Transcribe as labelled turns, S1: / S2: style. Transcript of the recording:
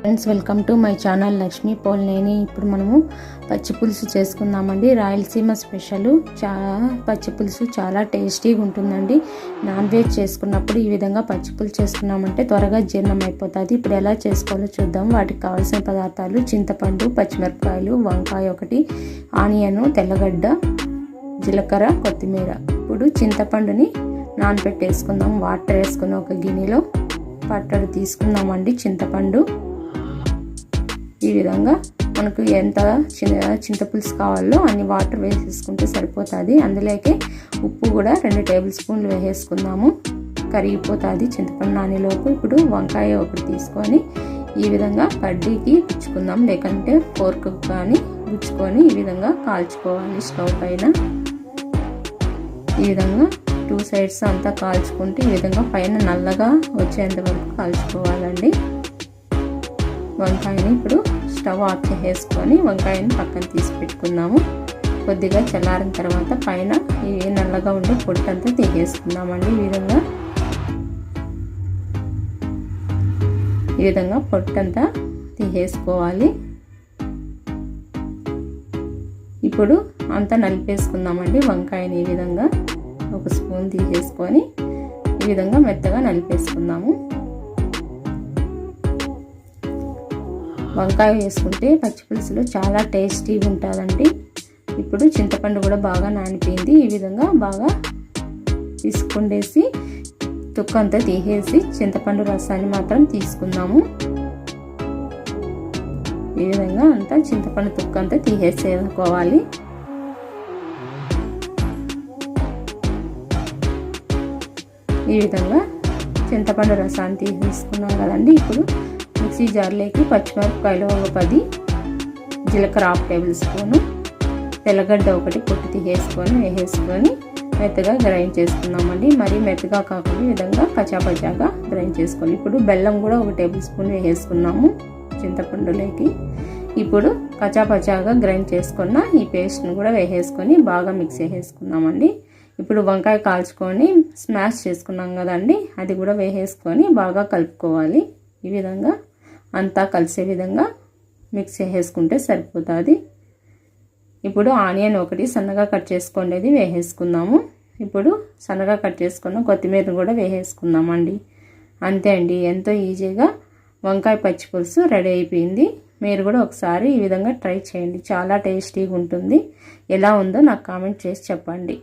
S1: Friends welcome to my channel Lakshmi Polneni ఇప్పుడు మనము పచ్చి పులుసు చేసుకుందామండి. రాయలసీమ స్పెషల్. చా పచ్చి పులుసు చాలా టేస్టీగా ఉంటుందండి. నాన్ వెజ్ చేసుకున్నప్పుడు ఈ విధంగా పచ్చి పులుసు చేసుకున్నామంటే త్వరగా జీర్ణం అయిపోతుంది. ఇప్పుడు ఎలా చేసుకోవాలో చూద్దాం. వాటికి కావాల్సిన పదార్థాలు చింతపండు పచ్చిమిరపకాయలు వంకాయ ఒకటి ఆనియను తెల్లగడ్డ జీలకర్ర కొత్తిమీర. ఇప్పుడు చింతపండుని నానబెట్టేసుకుందాం వాటర్ వేసుకుని ఒక గిన్నెలో పట్టడు తీసుకుందామండి. చింతపండు ఈ విధంగా మనకు ఎంత చిన్న చింతపులుసు కావాలో అన్ని వాటర్ వేసేసుకుంటే సరిపోతుంది. అందులోకి ఉప్పు కూడా రెండు టేబుల్ స్పూన్లు వేసేసుకుందాము. కరిగిపోతుంది చింతపండు నానిలోపు. ఇప్పుడు వంకాయ ఒకటి తీసుకొని ఈ విధంగా కడ్డీకి గుచ్చుకుందాం. లేకంటే ఫోర్క్ కానీ గుచ్చుకొని ఈ విధంగా కాల్చుకోవాలి స్టవ్ పైన. ఈ విధంగా టూ సైడ్స్ అంతా కాల్చుకుంటే ఈ విధంగా పైన నల్లగా వచ్చేంత వరకు కాల్చుకోవాలండి. వంకాయని ఇప్పుడు స్టవ్ ఆఫ్ చేసేసుకొని వంకాయని పక్కన తీసి పెట్టుకుందాము. కొద్దిగా చల్లారిన తర్వాత పైన ఈ నల్లగా ఉండే పొట్టంతా తీసేసుకుందామండి ఈ విధంగా. ఈ విధంగా పొట్టంతా తీసేసుకోవాలి. ఇప్పుడు అంతా నలిపేసుకుందామండి వంకాయని ఈ విధంగా. ఒక స్పూన్ తీసేసుకొని ఈ విధంగా మెత్తగా నలిపేసుకుందాము. వంకాయ వేసుకుంటే పచ్చిపులుసులో చాలా టేస్టీగా ఉంటుందండి. ఇప్పుడు చింతపండు కూడా బాగా నానిపోయింది. ఈ విధంగా బాగా తీసుకుండేసి తుక్క అంతా తీసేసి చింతపండు రసాన్ని మాత్రం తీసుకుందాము. ఈ విధంగా అంతా చింతపండు తుక్కంతా అంతా తీసేసుకోవాలి ఈ విధంగా చింతపండు రసాన్ని తీసేసుకున్నాం కదండి. ఇప్పుడు మిక్సీ జార్లోకి పచ్చిమిరపకాయలు ఒక పది జీలకర్ర హాఫ్ టేబుల్ స్పూను తెల్లగడ్డ ఒకటి పొట్టు తీసేసుకొని వేసేసుకొని మెత్తగా గ్రైండ్ చేసుకుందామండి. మరి మెత్తగా కాకుండా విధంగా కచాపచాగా గ్రైండ్ చేసుకోవాలి ఇప్పుడు బెల్లం కూడా ఒక టేబుల్ స్పూన్ వేసేసుకున్నాము చింతపండులోకి. ఇప్పుడు కచాపచాగా గ్రైండ్ చేసుకున్న ఈ పేస్ట్ని కూడా వేసేసుకొని బాగా మిక్స్ వేసేసుకుందామండి ఇప్పుడు వంకాయ కాల్చుకొని స్మాష్ చేసుకున్నాం కదండి అది కూడా వేసేసుకొని బాగా కలుపుకోవాలి. ఈ విధంగా అంతా కలిసే విధంగా మిక్స్ చేసేసుకుంటే సరిపోతుంది. ఇప్పుడు ఆనియన్ ఒకటి సన్నగా కట్ చేసుకునేది వేసేసుకుందాము. ఇప్పుడు సన్నగా కట్ చేసుకున్న కొత్తిమీరను కూడా వేసేసుకుందామండి. అంతే అండి ఎంతో ఈజీగా వంకాయ పచ్చి పులుసు రెడీ అయిపోయింది. మీరు కూడా ఒకసారి ఈ విధంగా ట్రై చేయండి చాలా టేస్టీగా ఉంటుంది. ఎలా ఉందో నాకు కామెంట్ చేసి చెప్పండి.